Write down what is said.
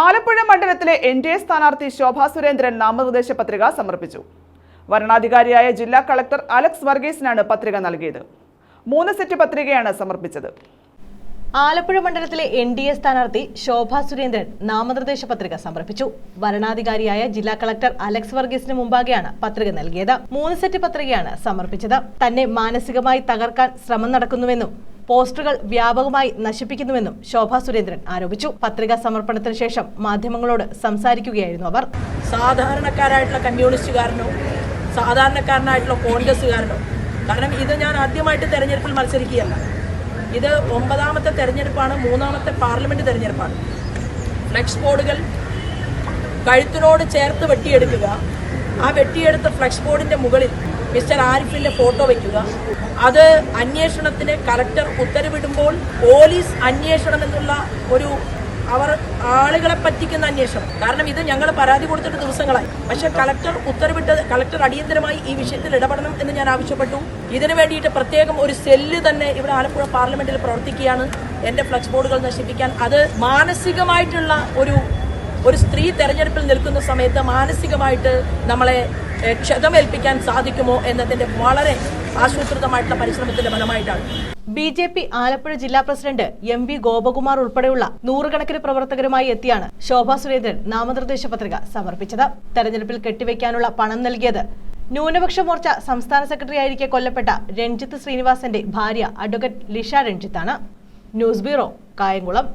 ആലപ്പുഴ മണ്ഡലത്തിലെ N D A സ്ഥാനാർത്ഥി ശോഭാ സുരേന്ദ്രൻ നാമനിർദ്ദേശ പത്രിക സമർപ്പിച്ചു. വരണാധികാരിയായ ജില്ലാ കളക്ടർ അലക്സ് വർഗീസിനാണ് പത്രിക നൽകിയത്. മൂന്ന് സെറ്റ് പത്രികയാണ് സമർപ്പിച്ചത്. ആലപ്പുഴ മണ്ഡലത്തിലെ എൻ ഡി എ സ്ഥാനാർത്ഥി ശോഭാ സുരേന്ദ്രൻ നാമനിർദ്ദേശ പത്രിക സമർപ്പിച്ചു. വരണാധികാരിയായ ജില്ലാ കളക്ടർ അലക്സ് വർഗീസിന് മുമ്പാകെയാണ് പത്രിക നൽകിയത്. മൂന്ന് സെറ്റ് പത്രികയാണ് സമർപ്പിച്ചത്. തന്നെ മാനസികമായി തകർക്കാൻ ശ്രമം നടക്കുന്നുവെന്നും പോസ്റ്ററുകൾ വ്യാപകമായി നശിപ്പിക്കുന്നുവെന്നും ശോഭ സുരേന്ദ്രൻ ആരോപിച്ചു. പത്രികാ സമർപ്പണത്തിന് ശേഷം മാധ്യമങ്ങളോട് സംസാരിക്കുകയായിരുന്നു അവർ. സാധാരണക്കാരായിട്ടുള്ള കമ്മ്യൂണിസ്റ്റുകാരനോ സാധാരണക്കാരനായിട്ടുള്ള കോൺഗ്രസ്സുകാരനോ കാരണം ഇത് ഞാൻ ആദ്യമായിട്ട് തെരഞ്ഞെടുപ്പിൽ മത്സരിക്കുകയല്ല. ഇത് ഒമ്പതാമത്തെ തെരഞ്ഞെടുപ്പാണ് മൂന്നാമത്തെ പാർലമെന്റ് തെരഞ്ഞെടുപ്പാണ്. ഫ്ലെക്സ് ബോർഡുകൾ കഴുത്തിനോട് ചേർത്ത് വെട്ടിയെടുക്കുക ആ വെട്ടിയെടുത്ത ഫ്ലക്സ് ബോർഡിന്റെ മുകളിൽ മിസ്റ്റർ ആരിഫിന്റെ ഫോട്ടോ വയ്ക്കുക അത് അന്വേഷണത്തിന് കലക്ടർ ഉത്തരവിടുമ്പോൾ പോലീസ് അന്വേഷണം എന്നുള്ള ഒരു അവർ ആളുകളെ പറ്റിക്കുന്ന അന്വേഷണം. കാരണം ഇത് ഞങ്ങൾ പരാതി കൊടുത്തിട്ട് ദിവസങ്ങളായി. പക്ഷെ കളക്ടർ ഉത്തരവിട്ട് കളക്ടർ അടിയന്തരമായി ഈ വിഷയത്തിൽ ഇടപെടണം എന്ന് ഞാൻ ആവശ്യപ്പെട്ടു. ഇതിനു വേണ്ടിയിട്ട് പ്രത്യേകം ഒരു സെല്ല് തന്നെ ഇവിടെ ആലപ്പുഴ പാർലമെന്റിൽ പ്രവർത്തിക്കുകയാണ്. എന്റെ ഫ്ലക്സ് ബോർഡുകൾ നശിപ്പിക്കാൻ. അത് മാനസികമായിട്ടുള്ള ഒരു ഒരു സ്ത്രീ തെരഞ്ഞെടുപ്പിൽ നിൽക്കുന്ന സമയത്ത് മാനസികമായിട്ട് നമ്മളെ ക്ഷതമേൽപ്പിക്കാൻ സാധിക്കുമോ എന്നതിന്റെ വളരെ ആസൂത്രിതമായിട്ടുള്ള പരിശ്രമത്തിന്റെ ഫലമായിട്ടാണ്. ബി ജെ പി ആലപ്പുഴ ജില്ലാ പ്രസിഡന്റ് എം വി ഗോപകുമാർ ഉൾപ്പെടെയുള്ള നൂറുകണക്കിന് പ്രവർത്തകരുമായി എത്തിയാണ് ശോഭാ സുരേന്ദ്രൻ നാമനിർദ്ദേശ പത്രിക സമർപ്പിച്ചത്. തെരഞ്ഞെടുപ്പിൽ കെട്ടിവെക്കാനുള്ള പണം നൽകിയത് ന്യൂനപക്ഷ മോർച്ച സംസ്ഥാന സെക്രട്ടറി ആയിരിക്കെ കൊല്ലപ്പെട്ട രഞ്ജിത്ത് ശ്രീനിവാസന്റെ ഭാര്യ advocate Lisha രഞ്ജിത്താണ്. News bureau Kayamkulam.